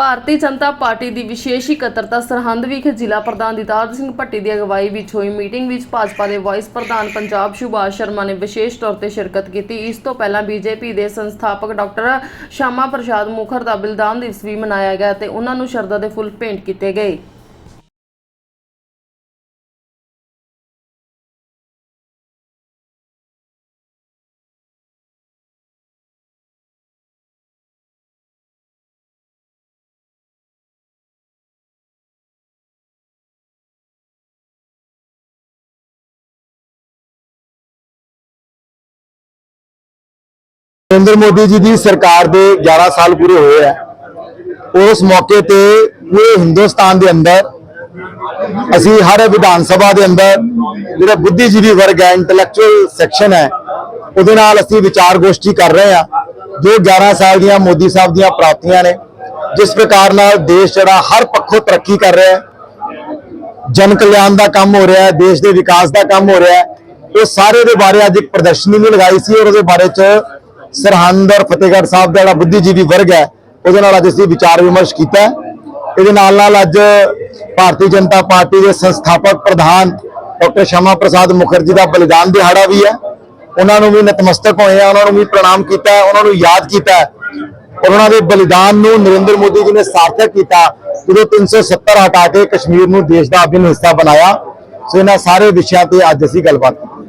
ਭਾਰਤੀ Janata party ਦੀ ਵਿਸ਼ੇਸ਼ ਇਕੱਤਰਤਾ ਸਰਹੰਦ ਵਿਖੇ ਜ਼ਿਲ੍ਹਾ ਪ੍ਰਧਾਨ ਦਿਤਾਰ ਸਿੰਘ ਭੱਟੀ ਦੀ ਅਗਵਾਈ ਵਿੱਚ ਹੋਈ ਮੀਟਿੰਗ ਵਿੱਚ ਭਾਜਪਾ ਦੇ ਵਾਈਸ ਪ੍ਰਧਾਨ ਪੰਜਾਬ ਸੁਭਾਸ਼ ਸ਼ਰਮਾ ਨੇ ਵਿਸ਼ੇਸ਼ ਤੌਰ ਤੇ ਸ਼ਿਰਕਤ ਕੀਤੀ। ਇਸ ਤੋਂ ਪਹਿਲਾਂ ਬੀਜੇਪੀ ਦੇ ਸੰਸਥਾਪਕ ਡਾਕਟਰ ਸ਼ਾਮਾ ਪ੍ਰਸਾਦ ਮੁਖਰ ਦਾ ਬਲਿਦਾਨ ਦਿਵਸ ਵੀ ਮਨਾਇਆ ਗਿਆ ਤੇ ਉਹਨਾਂ ਨੂੰ ਸ਼ਰਧਾ ਦੇ ਫੁੱਲ ਭੇਂਟ ਕੀਤੇ ਗਏ। ਨਰਿੰਦਰ ਮੋਦੀ ਜੀ ਦੀ ਸਰਕਾਰ ਦੇ 11 ਸਾਲ ਪੂਰੇ ਹੋਏ ਆ। ਉਸ ਮੌਕੇ ਤੇ ਪੂਰੇ ਹਿੰਦੁਸਤਾਨ ਦੇ ਅੰਦਰ, ਅਸੀਂ ਹਰ ਵਿਧਾਨ ਸਭਾ ਦੇ ਅੰਦਰ, ਜਿਹੜਾ ਬੁੱਧੀਜੀਵੀ ਵਰਗ ਹੈ ਇੰਟੈਲੈਕਚੁਅਲ ਸੈਕਸ਼ਨ ਹੈ, ਉਹਦੇ ਨਾਲ ਅਸੀਂ ਵਿਚਾਰ ਗੋਸ਼ਟੀ ਕਰ ਰਹੇ ਆ ਜੋ 11 ਸਾਲ ਦੀਆਂ ਮੋਦੀ ਸਾਹਿਬ ਦੀਆਂ ਪ੍ਰਾਪਤੀਆਂ ਨੇ, ਜਿਸ ਪ੍ਰਕਾਰ ਨਾਲ ਦੇਸ਼ ਜਿਹੜਾ ਹਰ ਪੱਖੋਂ ਤਰੱਕੀ ਕਰ ਰਿਹਾ ਹੈ, ਜਨ ਕਲਿਆਣ ਦਾ ਕੰਮ ਹੋ ਰਿਹਾ ਹੈ, ਦੇਸ਼ ਦੇ ਵਿਕਾਸ ਦਾ ਕੰਮ ਹੋ ਰਿਹਾ ਹੈ ਇਹ ਸਾਰੇ ਦੇ ਬਾਰੇ ਅੱਜ ਇੱਕ ਪ੍ਰਦਰਸ਼ਨੀ ਵੀ ਲਗਾਈ ਸੀ ਔਰ ਉਹਦੇ ਬਾਰੇ ਚ ਸਰਹੰਦ ਔਰ ਫਤਿਹਗੜ੍ਹ ਸਾਹਿਬ ਦਾ ਜਿਹੜਾ ਬੁੱਧੀਜੀਵੀ ਵਰਗ ਹੈ, ਉਹਦੇ ਨਾਲ ਅੱਜ ਅਸੀਂ ਵਿਚਾਰ ਵਿਮਰਸ਼ ਕੀਤਾ ਇਹਦੇ ਨਾਲ ਨਾਲ ਅੱਜ ਭਾਰਤੀ ਜਨਤਾ ਪਾਰਟੀ ਦੇ ਸੰਸਥਾਪਕ ਪ੍ਰਧਾਨ ਡਾਕਟਰ ਸ਼ਮਾ ਪ੍ਰਸਾਦ ਮੁਖਰਜੀ ਦਾ ਬਲੀਦਾਨ ਦਿਹਾੜਾ ਵੀ ਹੈ। ਉਹਨਾਂ ਨੂੰ ਵੀ ਨਤਮਸਤਕ ਹੋਏ ਆ ਉਹਨਾਂ ਨੂੰ ਵੀ ਪ੍ਰਣਾਮ ਕੀਤਾ ਉਹਨਾਂ ਨੂੰ ਯਾਦ ਕੀਤਾ ਉਹਨਾਂ ਦੇ ਬਲੀਦਾਨ ਨੂੰ ਨਰਿੰਦਰ ਮੋਦੀ ਜੀ ਨੇ ਸਾਰਥਕ ਕੀਤਾ। ਜਦੋਂ 370 ਹਟਾ ਕੇ ਕਸ਼ਮੀਰ ਨੂੰ ਦੇਸ਼ ਦਾ ਅਭਿੰਨ ਹਿੱਸਾ ਬਣਾਇਆ, ਸੋ ਇਹਨਾਂ ਸਾਰੇ ਵਿਸ਼ਿਆਂ ਤੇ ਅੱਜ ਅਸੀਂ ਗੱਲਬਾਤ ਕੀਤੀ।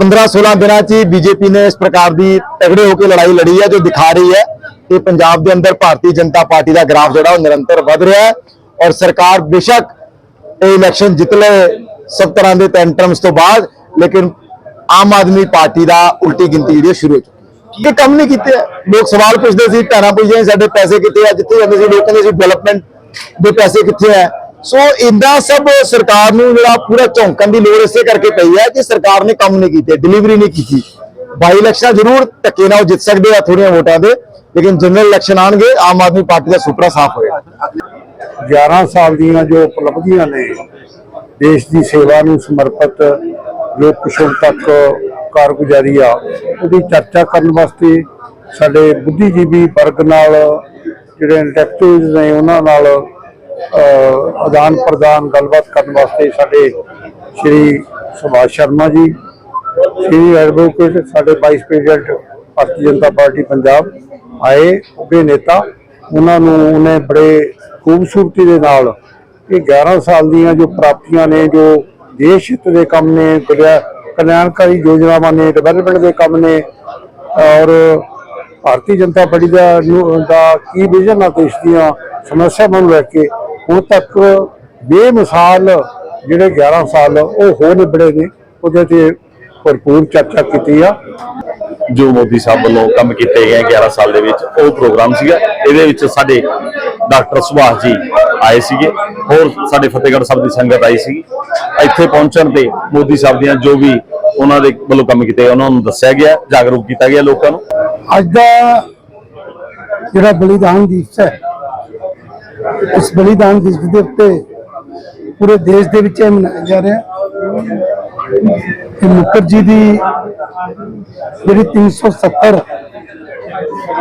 15-16 ਦਿਨਾਂ 'ਚ ਹੀ ਬੀਜੇਪੀ ਨੇ ਇਸ ਪ੍ਰਕਾਰ ਦੀ ਤਗੜੇ ਹੋ ਕੇ ਲੜਾਈ ਲੜੀ ਹੈ, ਜੋ ਦਿਖਾ ਰਹੀ ਹੈ ਕਿ ਪੰਜਾਬ ਦੇ ਅੰਦਰ ਭਾਰਤੀ ਜਨਤਾ ਪਾਰਟੀ ਦਾ ਗ੍ਰਾਫ ਜਿਹੜਾ ਉਹ ਨਿਰੰਤਰ ਵਧ ਰਿਹਾ ਹੈ ਔਰ ਸਰਕਾਰ ਬੇਸ਼ੱਕ ਇਹ ਇਲੈਕਸ਼ਨ ਜਿੱਤ ਲਏ ਸਭ ਤਰ੍ਹਾਂ ਦੇ ਟੈਂਟਰਮਸ ਤੋਂ ਬਾਅਦ, ਲੇਕਿਨ ਆਮ ਆਦਮੀ ਪਾਰਟੀ ਦਾ ਉਲਟੀ ਗਿਣਤੀ ਜਿਹੜੀ ਹੈ ਸ਼ੁਰੂ ਹੋ ਚੁੱਕੀ ਹੈ। ਕੰਮ ਨਹੀਂ ਕੀਤੇ। ਲੋਕ ਸਵਾਲ ਪੁੱਛਦੇ ਸੀ, ਭੈਣਾਂ ਪੁੱਛਦੇ ਸਾਡੇ ਪੈਸੇ ਕਿੱਥੇ ਆ? ਜਿੱਥੇ ਜਾਂਦੇ ਸੀ, ਲੋਕ ਕਹਿੰਦੇ ਸੀ ਡਿਵੈਲਪਮੈਂਟ ਦੇ ਪੈਸੇ ਕਿੱਥੇ ਹੈ ਸੋ ਇਦਾਂ ਸਭ ਸਰਕਾਰ ਨੂੰ ਜਿਹੜਾ ਪੂਰਾ ਝੌਂਕਣ ਦੀ ਲੋੜ ਇਸੇ ਕਰਕੇ ਪਈ ਹੈ ਕਿ ਸਰਕਾਰ ਨੇ ਕੰਮ ਨਹੀਂ ਕੀਤੇ ਡਿਲੀਵਰੀ ਨਹੀਂ ਕੀਤੀ। ਬਾਈ ਇਲੈਕਸ਼ਨ ਜ਼ਰੂਰ ਧੱਕੇ ਨਾਲ ਉਹ ਜਿੱਤ ਸਕਦੇ ਆ ਥੋੜੀਆਂ ਵੋਟਾਂ ਦੇ, ਲੇਕਿਨ ਜਨਰਲ ਇਲੈਕਸ਼ਨ ਆਣਗੇ ਆਮ ਆਦਮੀ ਪਾਰਟੀ ਦਾ ਸੁਪਰਾ ਸਾਫ਼ ਹੋਏਗਾ। 11 ਸਾਲ ਦੀਆਂ ਜੋ ਉਪਲਬਧੀਆਂ ਨੇ, ਦੇਸ਼ ਦੀ ਸੇਵਾ ਨੂੰ ਸਮਰਪਿਤ ਲੋਕ ਕੁਛ ਤੱਕ ਕਾਰਗੁਜ਼ਾਰੀ ਆ, ਉਹਦੀ ਚਰਚਾ ਕਰਨ ਵਾਸਤੇ ਸਾਡੇ ਬੁੱਧੀਜੀਵੀ ਵਰਗ ਨਾਲ ਜਿਹੜੇ ਇੰਟੈਲੈਕਚੁਅਲਸ ਨੇ ਉਹਨਾਂ ਨਾਲ ਆਦਾਨ ਪ੍ਰਦਾਨ ਗੱਲਬਾਤ ਕਰਨ ਵਾਸਤੇ ਸਾਡੇ ਸ਼੍ਰੀ ਸੁਭਾਸ਼ ਸ਼ਰਮਾ ਜੀ, ਸ਼੍ਰੀ ਐਡਵੋਕੇਟ ਸਾਡੇ vice president Bharatiya Janata party Punjab ਆਏ ਉੱਗੇ ਨੇਤਾ। ਉਹਨਾਂ ਨੂੰ ਉਹਨੇ ਬੜੇ ਖੂਬਸੂਰਤੀ ਦੇ ਨਾਲ ਇਹ 11 ਸਾਲ ਦੀਆਂ ਜੋ ਪ੍ਰਾਪਤੀਆਂ ਨੇ, ਜੋ ਦੇਸ਼ ਹਿੱਤ ਦੇ ਕੰਮ ਨੇ, ਕਲਿਆ- ਕਲਿਆਣਕਾਰੀ ਯੋਜਨਾਵਾਂ ਨੇ ਡਿਵੈਲਪਮੈਂਟ ਦੇ ਕੰਮ ਨੇ, ਔਰ ਭਾਰਤੀ ਜਨਤਾ ਪਾਰਟੀ ਦਾ ਦਾ ਕੀ ਵਿਜ਼ਨ ਆ ਦੇਸ਼ ਦੀਆਂ ਸਮੱਸਿਆਵਾਂ ਨੂੰ ਲੈ ਕੇ ਹੁਣ ਤੱਕ ਬੇਮਿਸਾਲ ਜਿਹੜੇ 11 ਸਾਲ ਉਹ ਹੋ ਨਿਬੜੇ ਨੇ ਉਹਦੇ ਤੇ ਭਰਪੂਰ ਚਰਚਾ ਕੀਤੀ ਆ। ਜੋ ਮੋਦੀ ਸਾਹਿਬ ਵੱਲੋਂ ਕੰਮ ਕੀਤੇ ਗਏ 11 ਸਾਲ ਦੇ ਵਿੱਚ ਉਹ ਪ੍ਰੋਗਰਾਮ ਸੀਗਾ। ਇਹਦੇ ਵਿੱਚ ਸਾਡੇ ਡਾਕਟਰ ਸੁਭਾਸ਼ ਜੀ ਆਏ ਸੀਗੇ। ਹੋਰ ਸਾਡੇ ਫਤਿਹਗੜ੍ਹ ਸਾਹਿਬ ਦੀ ਸੰਗਤ ਆਈ ਸੀ ਇੱਥੇ ਪਹੁੰਚਣ ਤੇ ਮੋਦੀ ਸਾਹਿਬ ਦੀਆਂ ਜੋ ਵੀ ਉਹਨਾਂ ਦੇ ਵੱਲੋਂ ਕੰਮ ਕੀਤੇ ਉਹਨਾਂ ਨੂੰ ਦੱਸਿਆ ਗਿਆ ਜਾਗਰੂਕ ਕੀਤਾ ਗਿਆ ਲੋਕਾਂ ਨੂੰ। ਅੱਜ ਦਾ ਜਿਹੜਾ ਬਲੀਦਾਨ ਦਿਵਸ ਹੈ ਇਸ ਬਲੀਦਾਨ ਦਿਵਸ ਦੇ ਉੱਤੇ ਪੂਰੇ ਦੇਸ਼ ਦੇ ਵਿੱਚ ਇਹ ਮਨਾਇਆ ਜਾ ਰਿਹਾ ਹੈ। ਕਿ ਮੁਖਰਜੀ ਦੀ ਜਿਹੜੀ 370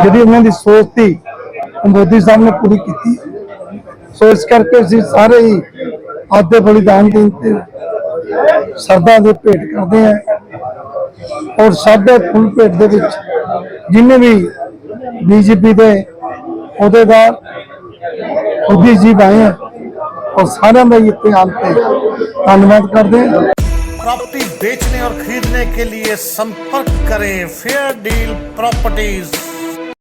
ਜਿਹੜੀ ਉਹਨਾਂ ਦੀ ਸੋਚ ਸੀ ਮੋਦੀ ਸਾਹਿਬ ਨੇ ਪੂਰੀ ਕੀਤੀ। ਸੋ ਇਸ ਕਰਕੇ ਅਸੀਂ ਸਾਰੇ ਹੀ ਅੱਜ ਬਲੀਦਾਨ ਦਿਨ ਤੇ ਸਰਦਾ ਦੇ ਭੇਟ ਕਰਦੇ ਹਾਂ ਔਰ ਸਾਡੇ ਫੁੱਲ ਭੇਟ ਦੇ ਵਿੱਚ ਜਿੰਨੇ ਵੀ ਬੀਜੇਪੀ ਦੇ ਅਹੁਦੇਦਾਰ ਉਹਦੀ ਜੀ ਆਏ ਆ ਔਰ ਸਾਰਿਆਂ ਦਾ ਹੀ ਇੱਥੇ ਆਉਣ ਤੇ ਧੰਨਵਾਦ ਕਰਦੇ ਹਾਂ प्रॉपर्टी बेचने और खरीदने के लिए संपर्क करें फेयर डील प्रॉपर्टीज